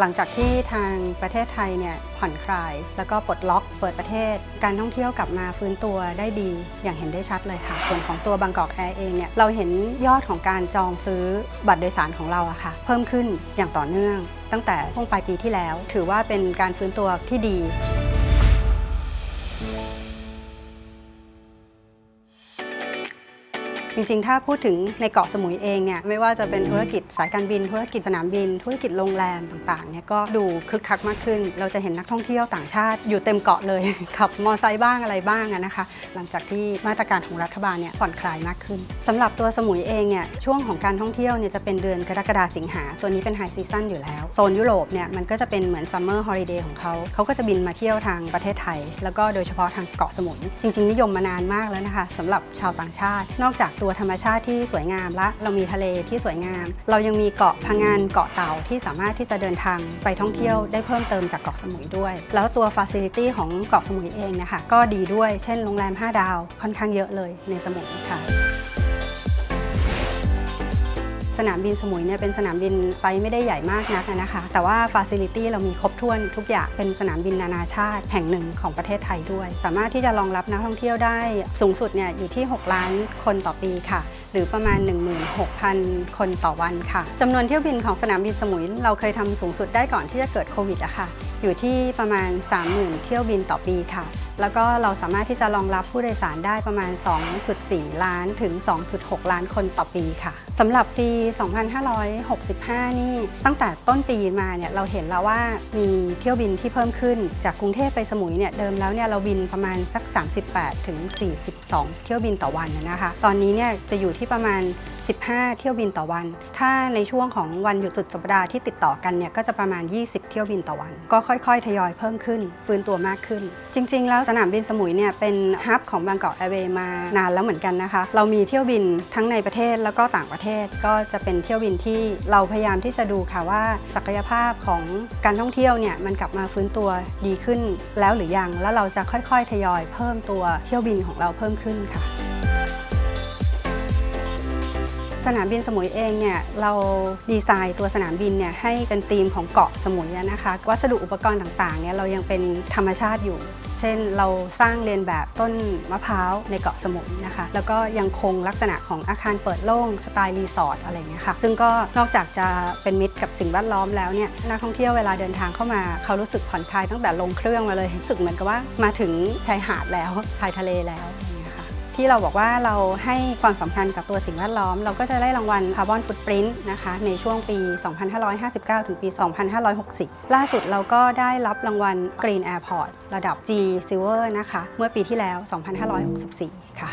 หลังจากที่ทางประเทศไทยเนี่ยผ่อนคลาย แล้วก็ปลดล็อกเปิดประเทศ การท่องเที่ยวกลับมาฟื้นตัวได้ดี อย่างเห็นได้ชัดเลยค่ะ ส่วนของตัวบางกอกแอร์เองเนี่ยเราเห็นยอดของการจองซื้อบัตรโดยสารของเราอะค่ะ เพิ่มขึ้นอย่างต่อเนื่อง ตั้งแต่ช่วงปลายปีที่แล้ว ถือว่าเป็นการฟื้นตัวที่ดี จริงๆ ถ้าพูดถึงในเกาะสมุยเองเนี่ยไม่ว่าจะเป็นธุรกิจสายการบิน ธุรกิจสนามบิน ธุรกิจโรงแรมต่างๆเนี่ยก็ดูคึกคักมากขึ้น เราจะเห็นนักท่องเที่ยวต่างชาติอยู่เต็มเกาะเลย ขับมอไซค์บ้างอะไรบ้างนะคะ หลังจากที่มาตรการของรัฐบาลเนี่ยผ่อนคลายมากขึ้นสำหรับตัวสมุยเองเนี่ยช่วงของการท่องเที่ยวเนี่ยจะเป็นเดือนกรกฎาสิงหาตัวนี้เป็นไฮซีซั่นอยู่แล้วโซนยุโรปเนี่ยมันก็จะเป็นเหมือนซัมเมอร์ฮอลิเดย์ของเขาเขาก็จะบินมาเที่ยวทางประเทศไทย แล้วก็โดยเฉพาะทางเกาะสมุยจริง ๆ นิยมมานานมากแล้วนะคะสำหรับชาวต่างชาติ นอกจากตัวัวธรรมชาติที่สวยงามและเรามีทะเลที่สวยงาม เรายังมีเกาะพังงานเกาะเต่าที่สามารถที่จะเดินทางไปท่องเที่ยวได้เพิ่มเติมจากเกาะสมุยด้วย แล้วตัวฟาซิลิตี้ของเกาะสมุยเองเนะคะก็ดีด้วยเช่นโรงแรม 5 ดาวค่อนข้างเยอะเลยในสมุยค่ะ สนามบินสมุยเนี่ยเป็นสนามบินไซส์ไม่ได้ใหญ่มากนักนะคะ แต่ว่าฟาซิลิตี้เรามีครบถ้วนทุกอย่างเป็นสนามบินนานาชาติแห่งหนึ่งของประเทศไทยด้วย สามารถที่จะรองรับนักท่องเที่ยวได้สูงสุดเนี่ยอยู่ที่ 6 ล้านคนต่อปีค่ะ หรือประมาณ 16,000 คนต่อวันค่ะจำนวนเที่ยวบินของสนามบินสมุยเราเคยทำสูงสุดได้ก่อนที่จะเกิดโควิดอะค่ะ อยู่ที่ประมาณ 30,000 เที่ยวบินต่อปีค่ะ แล้วก็เราสามารถที่จะรองรับผู้โดยสารได้ประมาณ 2.4 ล้านถึง 2.6 ล้านคนต่อปีค่ะสำหรับปี 2565 นี่ ตั้งแต่ต้นปีมาเนี่ยเราเห็นแล้วว่ามีเที่ยวบินที่เพิ่มขึ้น จากกรุงเทพไปสมุยเนี่ยเดิมแล้วเนี่ยเราบินประมาณสัก 38ถึง42 เที่ยวบินต่อวันนะคะ ตอนนี้เนี่ยจะอยู่ที่ประมาณ 15 เที่ยวบินต่อวัน ถ้าในช่วงของวันหยุดสุดสัปดาห์ที่ติดต่อกันเนี่ยก็จะประมาณ 20 เที่ยวบินต่อวัน ก็ค่อยๆ ทยอยเพิ่มขึ้นฟื้นตัวมากขึ้น จริง ๆ แล้วสนามบินสมุยเนี่ยเป็นฮับของบางกอกแอร์เวย์มานานแล้วเหมือนกันนะคะ เรามีเที่ยวบินทั้งในประเทศแล้วก็ต่างประเทศก็จะเป็นเที่ยวบินที่เราพยายามที่จะดูค่ะว่าศักยภาพของการท่องเที่ยวเนี่ยมันกลับมาฟื้นตัวดีขึ้นแล้วหรือยัง แล้วเราจะค่อยๆ ทยอยเพิ่มตัวเที่ยวบินของเราเพิ่มขึ้นค่ะ สนามบินสมุยเองเนี่ยเราดีไซน์ตัวสนามบินเนี่ยให้เป็นธีมของเกาะสมุยนะคะวัสดุอุปกรณ์ต่างๆเนี่ยเรายังเป็นธรรมชาติอยู่ เช่นเราสร้างเรียนแบบต้นมะพร้าวในเกาะสมุยนะคะ แล้วก็ยังคงลักษณะของอาคารเปิดโล่งสไตล์รีสอร์ทอะไรเงี้ยค่ะซึ่งก็นอกจากจะเป็นมิตรกับสิ่งแวดล้อมแล้วเนี่ยนักท่องเที่ยวเวลาเดินทางเข้ามา เขารู้สึกผ่อนคลายตั้งแต่ลงเครื่องมาเลยรู้สึกเหมือนกับว่ามาถึงชายหาดแล้วชายทะเลแล้ว ที่เราบอกว่าเราให้ความสำคัญกับตัวสิ่งแวดล้อม เราก็จะได้รางวัลคาร์บอนฟุตปรินต์นะคะในช่วงปี 2559 ถึงปี 2560 ล่าสุดเราก็ได้รับรางวัล Green Airport ระดับ G Silver นะคะ เมื่อปีที่แล้ว 2564 ค่ะ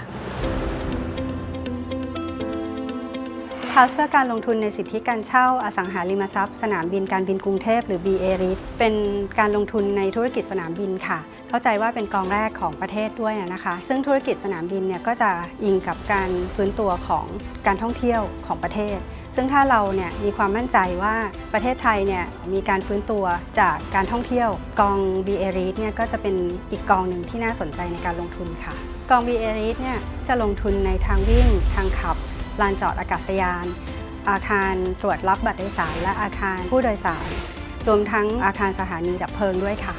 พาสเพื่อการลงทุนในสิทธิการเช่าอสังหาริมทรัพย์ สนามบินการบินกรุงเทพหรือ BA r i t เป็นการลงทุนในธุรกิจสนามบินค่ะ เข้าใจว่าเป็นกองแรกของประเทศด้วยนะคะ ซึ่งธุรกิจสนามบินเนี่ยก็จะอิงกับการฟื้นตัวของการท่องเที่ยวของประเทศ ซึ่งถ้าเราเนี่ยมีความมั่นใจว่าประเทศไทยเนี่ยมีการฟื้นตัวจากการท่องเที่ยว กอง BA r i t เนี่ยก็จะเป็นอีกกองหนึ่งที่น่าสนใจในการลงทุนค่ะ กอง BA r i t เนี่ยจะลงทุนในทางวิ่งทางขับ ลานจอดอากาศยาน อาคารตรวจรับบัตรโดยสาร และอาคารผู้โดยสาร รวมทั้งอาคารสถานีดับเพลิงด้วยค่ะ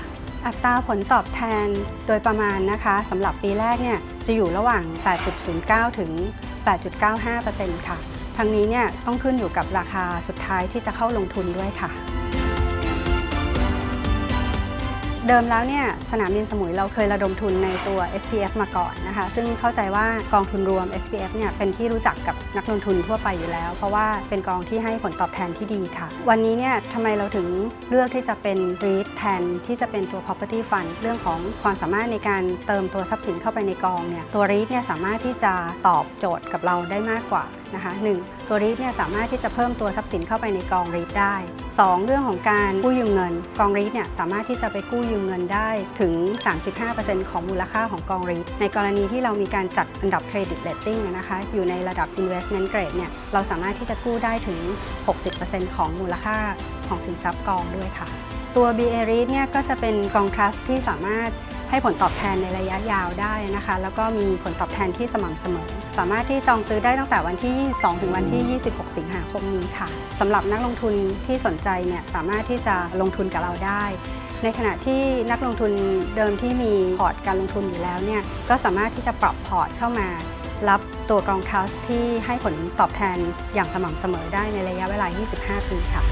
อัตราผลตอบแทนโดยประมาณนะคะสำหรับปีแรกเนี่ยจะอยู่ระหว่าง 8.09 ถึง 8.95%ค่ะ ทั้งนี้เนี่ยต้องขึ้นอยู่กับราคาสุดท้ายที่จะเข้าลงทุนด้วยค่ะ เดิมแล้วเนี่ยสนามบินสมุยเราเคยระดมทุนในตัว SPF มาก่อนนะคะ ซึ่งเข้าใจว่ากองทุนรวม SPF เนี่ยเป็นที่รู้จักกับนักลงทุนทั่วไปอยู่แล้ว เพราะว่าเป็นกองที่ให้ผลตอบแทนที่ดีค่ะ วันนี้เนี่ยทำไมเราถึงเลือกที่จะเป็น REIT แทนที่จะเป็นตัว property fund เรื่องของความสามารถในการเติมตัวทรัพย์สินเข้าไปในกองเนี่ยตัว REIT เนี่ยสามารถที่จะตอบโจทย์กับเราได้มากกว่า นะคะหนึ่งตัว REIT เนี่ยสามารถที่จะเพิ่มตัวทรัพย์สินเข้าไปในกอง REIT ได้ 2. เรื่องของการกู้ยืมเงิน กอง REIT เนี่ยสามารถที่จะไปกู้ยืมเงินได้ถึง 35%ของมูลค่าของกอง REIT ในกรณีที่เรามีการจัดอันดับเครดิตเ a ตติ้งนะคะอยู่ในระดับ investment grade เนี่ยเราสามารถที่จะกู้ได้ถึง 60%ของมูลค่าของสินทรัพย์กองด้วยค่ะ ตัว BA REIT เนี่ยก็จะเป็นกองทรัสที่สามารถ ให้ผลตอบแทนในระยะยาวได้นะคะ แล้วก็มีผลตอบแทนที่สม่ำเสมอ สามารถที่จองซื้อได้ตั้งแต่วันที่ 22 ถึงวันที่ 26 สิงหาคมนี้ค่ะสำหรับนักลงทุนที่สนใจเนี่ยสามารถที่จะลงทุนกับเราได้ ในขณะที่นักลงทุนเดิมที่มีพอร์ตการลงทุนอยู่แล้วเนี่ยก็สามารถที่จะปรับพอร์ตเข้ามารับตัวกองทัสที่ให้ผลตอบแทนอย่างสม่ำเสมอได้ในระยะเวลา 25 ปีค่ะ